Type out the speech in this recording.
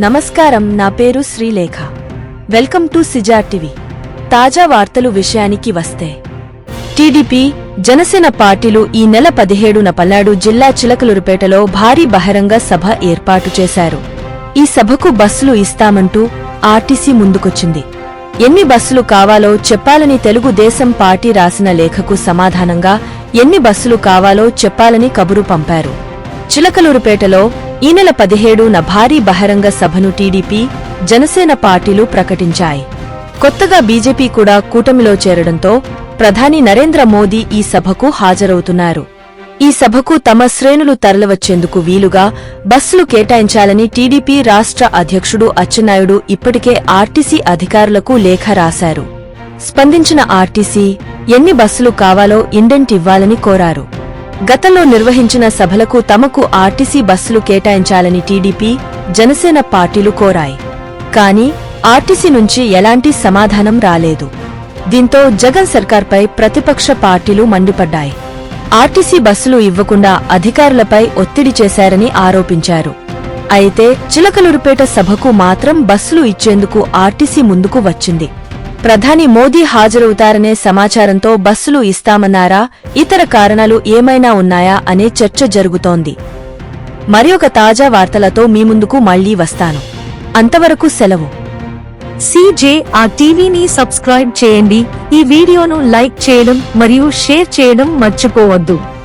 నమస్కారం నా పేరు శ్రీలేఖ. వెల్కమ్ టు సిజా టీవీ. తాజా వార్తలు విషయానికి వస్తే టీడీపీ జనసేన పార్టీలు ఈ నెల పదిహేడున పల్నాడు జిల్లా చిలకలూరుపేటలో భారీ బహిరంగ సభ ఏర్పాటు చేశారు. ఈ సభకు బస్సులు ఇస్తామంటూ ఆర్టీసీ ముందుకొచ్చింది. ఎన్ని బస్సులు కావాలో చెప్పాలని తెలుగుదేశం పార్టీ రాసిన లేఖకు సమాధానంగా ఎన్ని బస్సులు కావాలో చెప్పాలని కబురు పంపారు. చిలకలూరుపేటలో ఈ నెల పదిహేడున భారీ బహిరంగ సభను టీడీపీ జనసేన పార్టీలు ప్రకటించాయి. కొత్తగా బీజేపీ కూడా కూటమిలో చేరడంతో ప్రధాని నరేంద్ర మోదీ ఈ సభకు హాజరవుతున్నారు. ఈ సభకు తమ శ్రేణులు తరలివచ్చేందుకు వీలుగా బస్సులు కేటాయించాలని టీడీపీ రాష్ట్ర అధ్యక్షుడు అచ్చెన్నాయుడు ఇప్పటికే ఆర్టీసీ అధికారులకు లేఖ రాశారు. స్పందించిన ఆర్టీసీ ఎన్ని బస్సులు కావాలో ఇండెంట్ ఇవ్వాలని కోరారు. గతంలో నిర్వహించిన సభలకు తమకు ఆర్టీసీ బస్సులు కేటాయించాలని టీడీపీ జనసేన పార్టీలు కోరాయి. కానీ ఆర్టీసీ నుంచి ఎలాంటి సమాధానం రాలేదు. దీంతో జగన్ సర్కార్పై ప్రతిపక్ష పార్టీలు మండిపడ్డాయి. ఆర్టీసీ బస్సులు ఇవ్వకుండా అధికారులపై ఒత్తిడి చేశారని ఆరోపించారు. అయితే చిలకలూరుపేట సభకు మాత్రం బస్సులు ఇచ్చేందుకు ఆర్టీసీ ముందుకు వచ్చింది. ప్రధాని మోదీ హాజరవుతారనే సమాచారంతో బస్సులు ఇస్తామన్నారా? ఇతర కారణాలు ఏమైనా ఉన్నాయా? అనే చర్చ జరుగుతోంది. మరొక తాజా వార్తలతో మీ ముందుకు మళ్ళీ వస్తాను. అంతవరకు సెలవు. సీజే ఆ టీవీని సబ్స్క్రైబ్ చేయండి. ఈ వీడియోను లైక్ చేయడం మరియు షేర్ చేయడం మర్చిపోవద్దు.